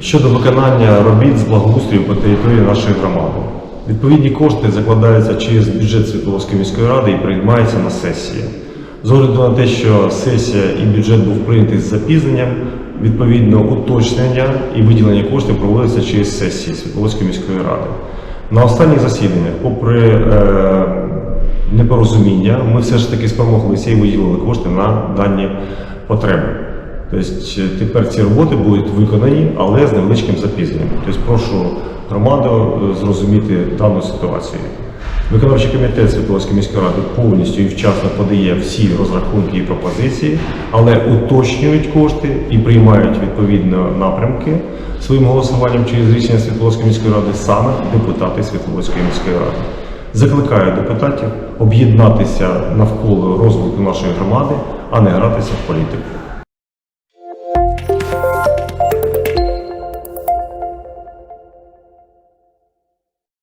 щодо виконання робіт з благоустрою по території нашої громади. Відповідні кошти закладаються через бюджет Світловської міської ради і приймаються на сесії. З огляду на те, що сесія і бюджет був прийнятий з запізненням, відповідно уточнення і виділення коштів проводиться через сесії Світловської міської ради. На останніх засіданнях, попри е, непорозуміння, ми все ж таки спромоглися і виділили кошти на дані потреби. Тобто тепер ці роботи будуть виконані, але з невеличким запізненням. Тобто прошу громаду е, зрозуміти дану ситуацію. Виконавчий комітет Світловської міської ради повністю і вчасно подає всі розрахунки і пропозиції, але уточнюють кошти і приймають відповідно напрямки своїм голосуванням через рішення Світловської міської ради саме депутати Світловської міської ради. Закликаю депутатів об'єднатися навколо розвитку нашої громади, а не гратися в політику.